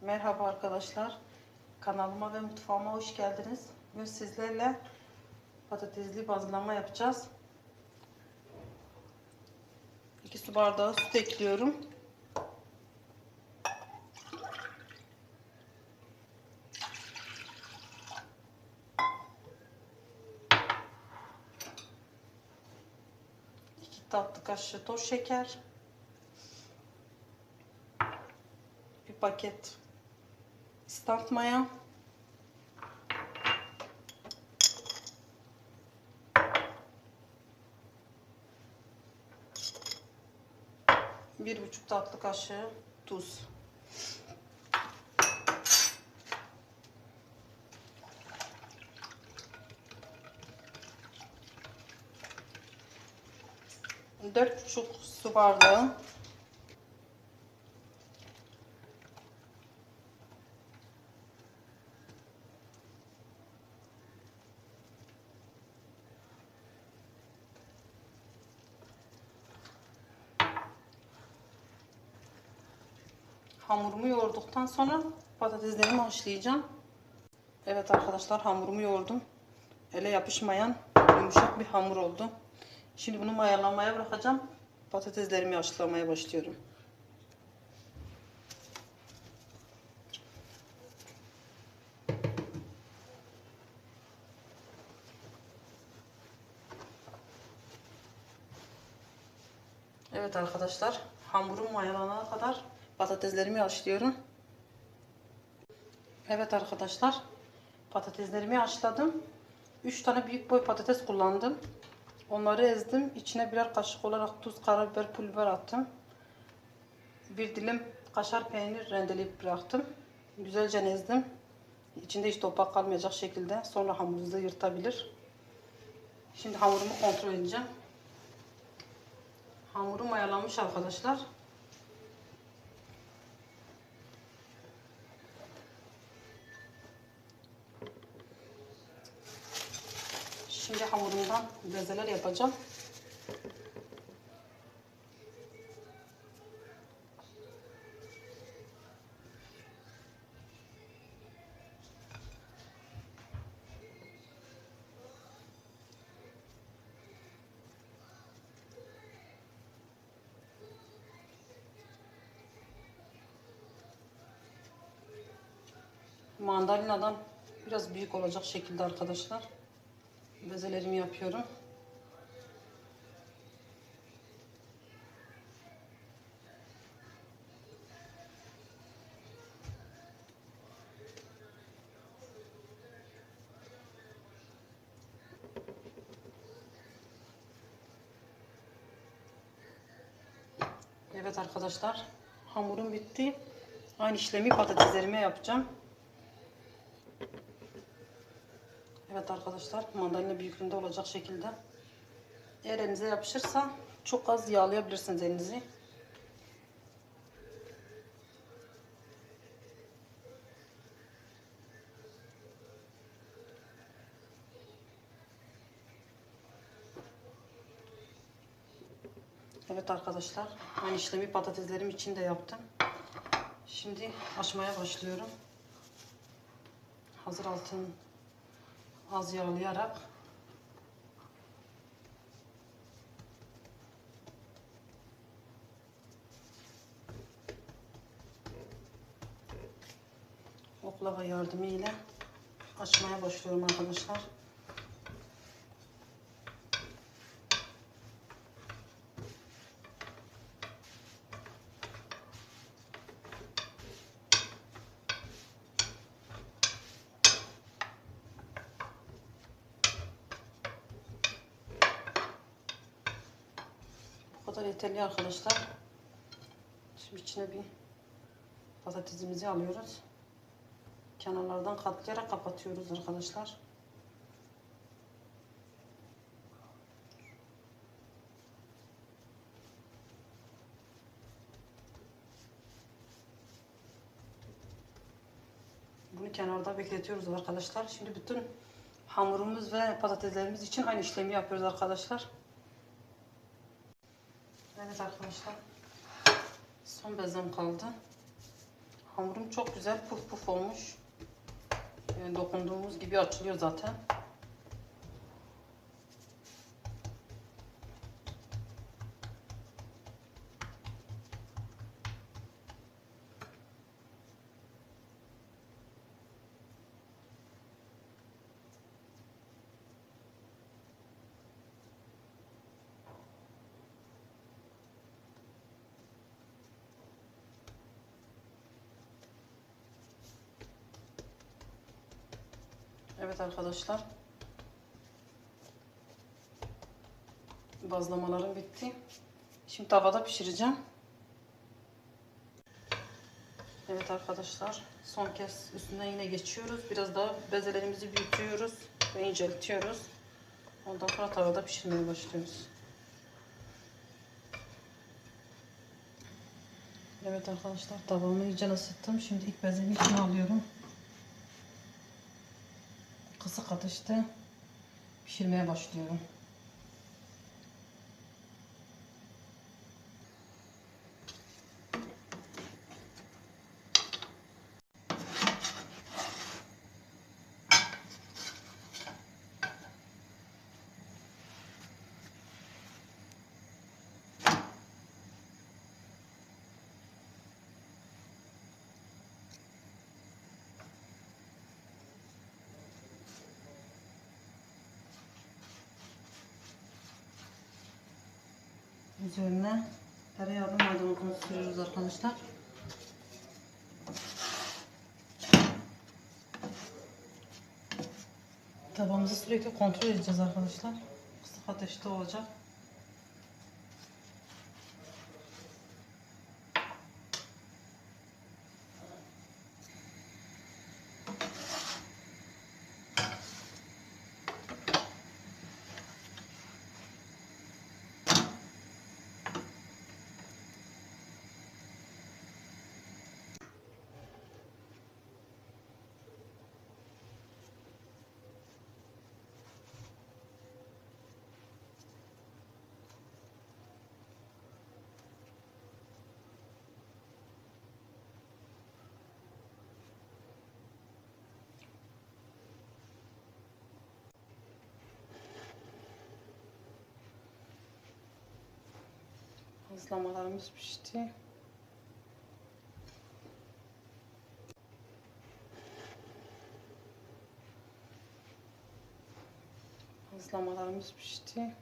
Merhaba arkadaşlar. Kanalıma ve mutfağıma hoş geldiniz. Bugün sizlerle patatesli bazlama yapacağız. 2 su bardağı süt ekliyorum. İki tatlı kaşığı toz şeker. Bir paket ıslat maya. Bir buçuk tatlı kaşığı tuz. Dört buçuk su bardağı Hamurumu yoğurduktan sonra patateslerimi haşlayacağım. Evet arkadaşlar hamurumu yoğurdum. Ele yapışmayan yumuşak bir hamur oldu. Şimdi bunu mayalanmaya bırakacağım. Patateslerimi haşlamaya başlıyorum. Evet arkadaşlar hamurum mayalanana kadar patateslerimi haşlıyorum. Evet arkadaşlar patateslerimi haşladım. 3 tane büyük boy patates kullandım. Onları ezdim. İçine birer kaşık olarak tuz, karabiber, pul biber attım. Bir dilim kaşar peynir rendeleyip bıraktım. Güzelce ezdim. İçinde hiç topak kalmayacak şekilde. Sonra hamurunuzu yırtabilir. Şimdi hamurumu kontrol edeceğim. Hamurum mayalanmış arkadaşlar. Şimdi hamurumdan bezeler yapacağım. Mandalinadan biraz büyük olacak şekilde arkadaşlar bezelerimi yapıyorum. Evet arkadaşlar hamurum bitti. Aynı işlemi patateslerime yapacağım. Evet arkadaşlar mandalina büyüklüğünde olacak şekilde. Eğer elinize yapışırsa çok az yağlayabilirsiniz elinizi. Evet arkadaşlar aynı işlemi patateslerim için de yaptım. Şimdi açmaya başlıyorum. Hazır altın az yağlayarak oklava yardımıyla açmaya başlıyorum arkadaşlar. Kadar yeterli arkadaşlar. Şimdi içine bir patatesimizi alıyoruz. Kenarlardan katlayarak kapatıyoruz arkadaşlar. Bunu kenarda bekletiyoruz arkadaşlar. Şimdi bütün hamurumuz ve patateslerimiz için aynı işlemi yapıyoruz arkadaşlar. Evet arkadaşlar. Son bezem kaldı. Hamurum çok güzel puf puf olmuş. Dokunduğumuz gibi açılıyor zaten. Evet arkadaşlar. Bazlamalarım bitti. Şimdi tavada pişireceğim. Evet arkadaşlar. Son kez üstünden yine geçiyoruz. Biraz daha bezelerimizi büyütüyoruz ve inceltiyoruz. Ondan sonra tavada pişirmeye başlıyoruz. Evet arkadaşlar tavamı iyice ısıttım. Şimdi ilk bezemi içine alıyorum. Kısık ateşte pişirmeye başlıyorum. Üzerine tereyağlı maydanozunu sürüyoruz arkadaşlar. Tabağımızı sürekli kontrol edeceğiz arkadaşlar. Kısık ateşte olacak. Hazlamalarımız pişti. Hazlamalarımız pişti.